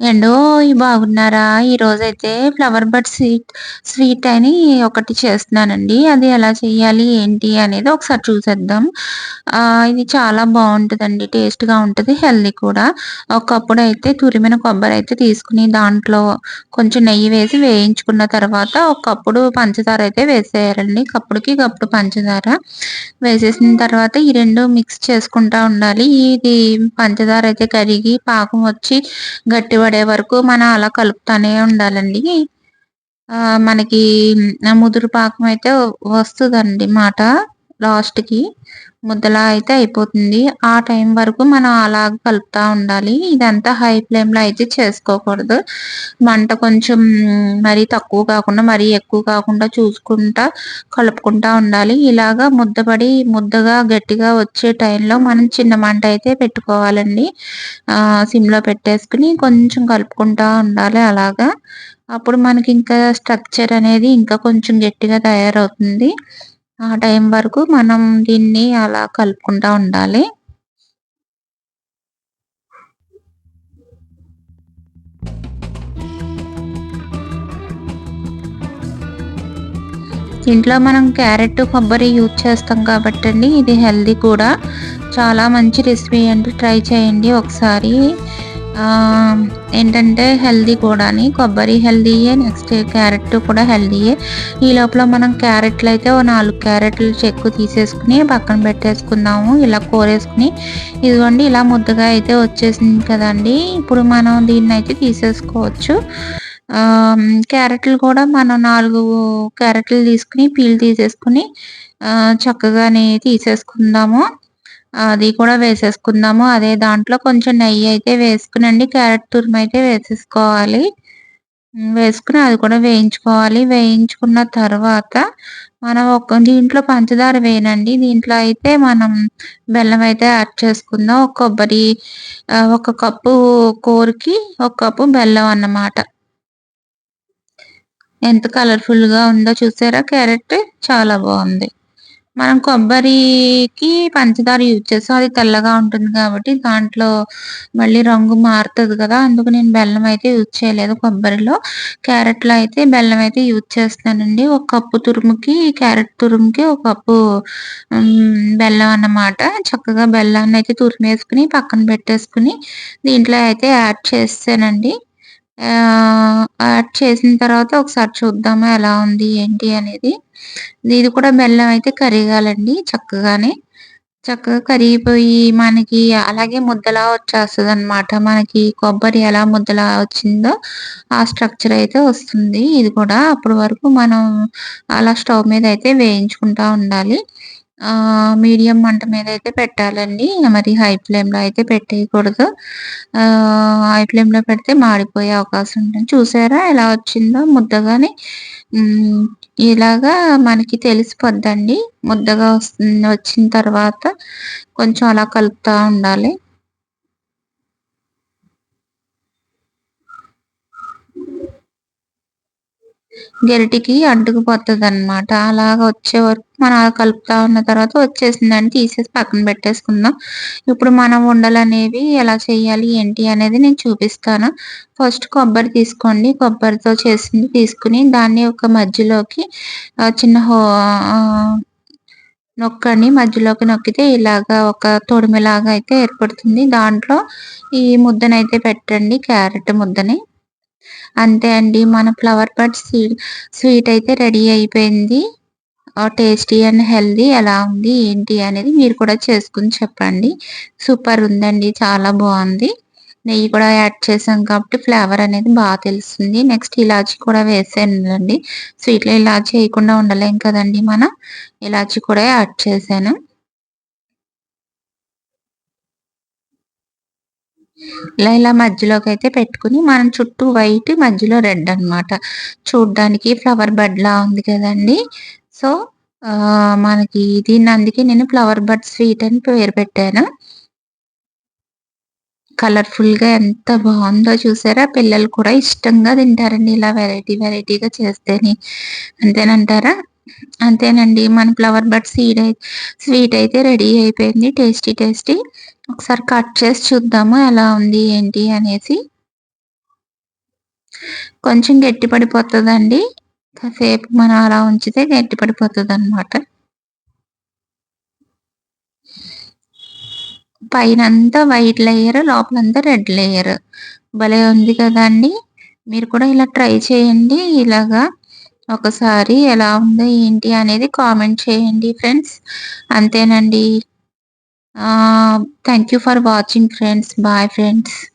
ఏండోయ్ బాగున్నారా? ఈరోజైతే flower bird sweet sweet అని ఒకటి చేస్తున్నానండి. అది ఎలా చేయాలి ఏంటి అనేది ఒకసారి చూసేద్దాం. ఇది చాలా బాగుంటుందండి టేస్ట్‌గా ఉంటుంది హెల్దీ కూడా. ఒకప్పుడు అయితే తురిమిన కొబ్బరి అయితే తీసుకొని దాంట్లో కొంచెం నెయ్యి వేసి వేయించుకున్న తర్వాత ఒకప్పుడు పంచదార అయితే వేసేయాలండి. కప్పుడుకి కప్పుడు పంచదార వేసేసిన తర్వాత ఈ రెండు మిక్స్ చేసుకుంటా ఉండాలి. ఇది పంచదార అయితే కరిగి పాకం వచ్చి గట్టి పడే వరకు మనం అలా కలుపుతానే ఉండాలండి. మనకి ముదురు పాకం అయితే వస్తుందండి మాట లాస్ట్‌కి. ముద్దలా అయితే అయిపోతుంది. ఆ టైం వరకు మనం అలా కలుపుతా ఉండాలి. ఇదంతా హై ఫ్లేమ్‌లో అయితే చేసుకోకూడదు. మంట కొంచెం మరీ తక్కువ కాకుండా, మరీ ఎక్కువ కాకుండా చూసుకుంటా కలుపుకుంటా ఉండాలి. ఇలాగా ముద్దపడి ముద్దగా గట్టిగా వచ్చే టైంలో మనం చిన్న మంట అయితే పెట్టుకోవాలండి. సిమ్‌లో పెట్టేసుకుని కొంచెం కలుపుకుంటా ఉండాలి అలాగా. అప్పుడు మనకి ఇంకా స్ట్రక్చర్ అనేది ఇంకా కొంచెం గట్టిగా తయారవుతుంది. ఆ టైం వరకు మనం దీన్ని అలా కలుపుకుంటా ఉండాలి. ఇంట్లో మనం క్యారెట్, కొబ్బరి యూజ్ చేస్తాం కాబట్టండి ఇది హెల్దీ కూడా. చాలా మంచి రెసిపీ అండి. ట్రై చేయండి ఒకసారి. ఏంటంటే ఏంటంటే కూడా కూడాని. కొబ్బరి హెల్దీయే నెక్స్ట్ క్యారెట్ కూడా హెల్దీయే ఈ లోపల మనం క్యారెట్‌లయితే ఓ నాలుగు క్యారెట్‌లు చెక్కు తీసేసుకుని పక్కన పెట్టేసుకుందాము. ఇలా కోరేసుకుని ఇదిగోండి ఇలా ముద్దగా అయితే వచ్చేసింది కదండీ! ఇప్పుడు మనం దీన్ని అయితే తీసేసుకోవచ్చు. క్యారెట్‌లు కూడా మనం నాలుగు క్యారెట్‌లు తీసుకొని పీల్ తీసేసుకొని చక్కగానే తీసేసుకుందాము. అది కూడా వేసేసుకుందాము. అదే దాంట్లో కొంచెం నెయ్యి అయితే వేసుకునండి క్యారెట్ తురుము అయితే వేసేసుకోవాలి. వేసుకుని అది కూడా వేయించుకోవాలి. వేయించుకున్న తర్వాత మనం ఒక దీంట్లో పంచదార వేయనండి. దీంట్లో అయితే మనం బెల్లం అయితే యాడ్ చేసుకుందాం. ఒక కొబ్బరి ఒక కప్పు కోరికి ఒక కప్పు బెల్లం అన్నమాట. ఎంత కలర్‌ఫుల్‌గా ఉందో చూసారా క్యారెట్? చాలా బాగుంది మనం కొబ్బరికి పంచదార యూజ్ చేస్తాం అది తెల్లగా ఉంటుంది కాబట్టి దాంట్లో మళ్ళీ రంగు మారుతుంది కదా! అందుకు నేను బెల్లం అయితే యూజ్ చేయలేదు కొబ్బరిలో. క్యారెట్‌లో అయితే బెల్లం అయితే యూజ్ చేస్తానండి ఒక కప్పు తురుముకి క్యారెట్ తురుముకి ఒక కప్పు బెల్లం అన్నమాట. చక్కగా బెల్లాన్ని అయితే తురిమేసుకొని పక్కన పెట్టేసుకొని దీంట్లో అయితే యాడ్ చేస్తానండి యాడ్ చేసిన తర్వాత ఒకసారి చూద్దాము ఎలా ఉంది ఏంటి అనేది. ఇది కూడా బెల్లం అయితే కరిగాలండి చక్కగానే. చక్కగా కరిగిపోయి మనకి అలాగే ముద్దలా వచ్చేస్తుంది అనమాట మనకి కొబ్బరి ఎలా ముద్దలా వచ్చిందో ఆ స్ట్రక్చర్ అయితే వస్తుంది. ఇది కూడా అప్పటి వరకు మనం అలా స్టవ్ మీద అయితే వేయించుకుంటా ఉండాలి. మీడియం మంట మీద అయితే పెట్టాలండి. మరి హై ఫ్లేమ్‌లో అయితే పెట్టేయకూడదు. హై ఫ్లేమ్‌లో పెడితే మాడిపోయే అవకాశం ఉంటుంది. చూసారా ఎలా వచ్చిందో ముద్దగాని. ఇలాగా మనకి తెలిసిపోద్దండి. ముద్దగా వస్తుంది వచ్చిన తర్వాత కొంచెం అలా కలుపుతూ ఉండాలి. గరిటికి అంటుకుపోతుంది అనమాట అలాగా వచ్చే వరకు మనం కలుపుతా ఉన్న తర్వాత వచ్చేసిందని తీసేసి పక్కన పెట్టేసుకుందాం. ఇప్పుడు మనం ఉండలనేవి ఎలా చేయాలి ఏంటి అనేది నేను చూపిస్తాను. ఫస్ట్ కొబ్బరి తీసుకోండి. కొబ్బరితో చేసింది తీసుకొని దాన్ని ఒక మధ్యలోకి చిన్న హో నొక్కండి. మధ్యలోకి నొక్కితే ఇలాగా ఒక తొడిమిలాగా అయితే ఏర్పడుతుంది. దాంట్లో ఈ ముద్దనైతే పెట్టండి. క్యారెట్ ముద్దని. అంతే అండి. మన ఫ్లవర్ బడ్ స్వీట్ స్వీట్ అయితే రెడీ అయిపోయింది. టేస్టీ అండ్ హెల్దీ ఎలా ఉంది ఏంటి అనేది మీరు కూడా చేసుకుని చెప్పండి. సూపర్ ఉందండి. చాలా బాగుంది నెయ్యి కూడా యాడ్ చేసాం కాబట్టి ఫ్లేవర్ అనేది బాగా తెలుస్తుంది. నెక్స్ట్ ఇలాచి కూడా వేసానండి స్వీట్‌లో ఇలాచి వేయకుండా ఉండలేం కదండీ మనం. ఇలాచి కూడా యాడ్ చేశాను. ఇలా ఇలా మధ్యలోకి అయితే పెట్టుకొని మనం చుట్టూ వైట్ మధ్యలో రెడ్ అనమాట. చూడ్డానికి ఫ్లవర్ బడ్‌లా ఉంది కదండీ! సో, మనకి దీన్ని అందుకే నేను ఫ్లవర్ బడ్ స్వీట్ అని పేరు పెట్టాను. కలర్‌ఫుల్‌గా ఎంత బాగుందో చూసారా? పిల్లలు కూడా ఇష్టంగా తింటారండి ఇలా వెరైటీ వెరైటీగా చేస్తేని. అంతేనంటారా? అంతేనండి. మన ఫ్లవర్ బడ్ సీడ్ స్వీట్ అయితే రెడీ అయిపోయింది. Tasty tasty. ఒకసారి కట్ చేసి చూద్దాము ఎలా ఉంది ఏంటి అనేసి. కొంచెం గట్టి పడిపోతుందండి. కాసేపు మనం అలా ఉంచితే గట్టి పడిపోతుంది అనమాట పైన అంతా వైట్ లేయర్ లోపలంతా రెడ్ లేయర్. భలే ఉంది కదండి. మీరు కూడా ఇలా ట్రై చేయండి. ఇలాగా ఒకసారి ఎలా ఉందో ఏంటి అనేది కామెంట్ చేయండి ఫ్రెండ్స్. అంతేనండి. Uh, thank you for watching friends. Bye friends.